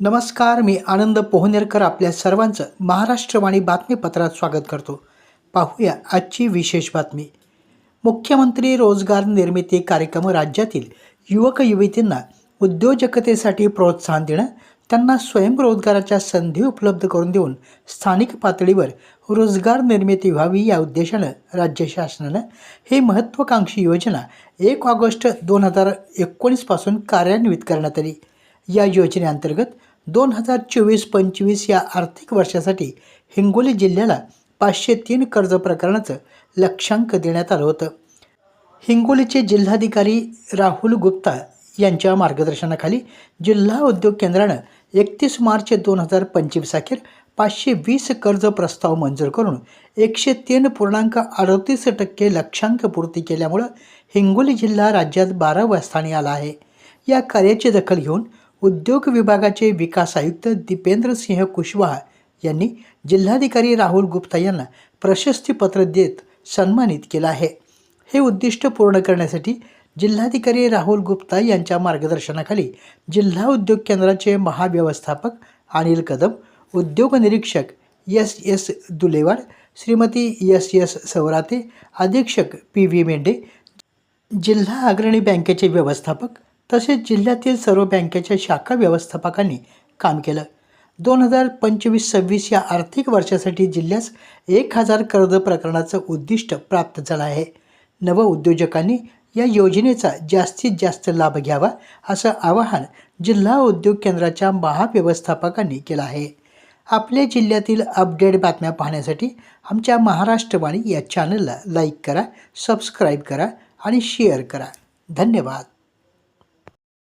नमस्कार मी आनंद पोहनेरकर आपल्या सर्वांचं महाराष्ट्रवाणी बातमीपत्रात स्वागत करतो. पाहूया आजची विशेष बातमी. मुख्यमंत्री रोजगार निर्मिती कार्यक्रम राज्यातील युवक युवतींना उद्योजकतेसाठी प्रोत्साहन देणं त्यांना स्वयंरोजगाराच्या संधी उपलब्ध करून देऊन स्थानिक पातळीवर रोजगार निर्मिती व्हावी या उद्देशानं राज्य शासनानं ही महत्त्वाकांक्षी योजना एक ऑगस्ट दोन हजार एकोणीसपासून कार्यान्वित करण्यात आली. या योजनेअंतर्गत दोन हजार चोवीस पंचवीस या आर्थिक वर्षासाठी हिंगोली जिल्ह्याला पाचशे तीन कर्ज प्रकरणाचं लक्षांक देण्यात आलं होतं. हिंगोलीचे जिल्हाधिकारी राहुल गुप्ता यांच्या मार्गदर्शनाखाली जिल्हा उद्योग केंद्रानं एकतीस मार्च दोन हजार पंचवीस अखेर पाचशे वीस कर्ज प्रस्ताव मंजूर करून एकशे तीन पूर्णांक अडतीस टक्के लक्षांक पूर्ती केल्यामुळं हिंगोली जिल्हा राज्यात बाराव्या स्थानी आला आहे. या कार्याची दखल घेऊन उद्योग विभागाचे विकास आयुक्त दीपेंद्र सिंह कुशवाहा यांनी जिल्हाधिकारी राहुल गुप्ता यांना प्रशस्तीपत्र देत सन्मानित केलं आहे. हे उद्दिष्ट पूर्ण करण्यासाठी जिल्हाधिकारी राहुल गुप्ता यांच्या मार्गदर्शनाखाली जिल्हा उद्योग केंद्राचे महाव्यवस्थापक अनिल कदम उद्योग निरीक्षक S S Dulewad Shrimati S S Savrate अधीक्षक पी व्ही मेंढे जिल्हा अग्रणी बँकेचे व्यवस्थापक तसेच जिल्ह्यातील सर्व बँकेच्या शाखा व्यवस्थापकांनी काम केलं. दोन हजार पंचवीस सव्वीस या आर्थिक वर्षासाठी जिल्ह्यास एक हजार कर्ज प्रकरणाचं उद्दिष्ट प्राप्त झालं आहे. नव उद्योजकांनी या योजनेचा जास्तीत जास्त लाभ घ्यावा असं आवाहन जिल्हा उद्योग केंद्राच्या महाव्यवस्थापकांनी केलं आहे. आपल्या जिल्ह्यातील अपडेट बातम्या पाहण्यासाठी आमच्या महाराष्ट्रवाणी या चॅनलला लाईक करा सबस्क्राईब करा आणि शेअर करा. धन्यवाद.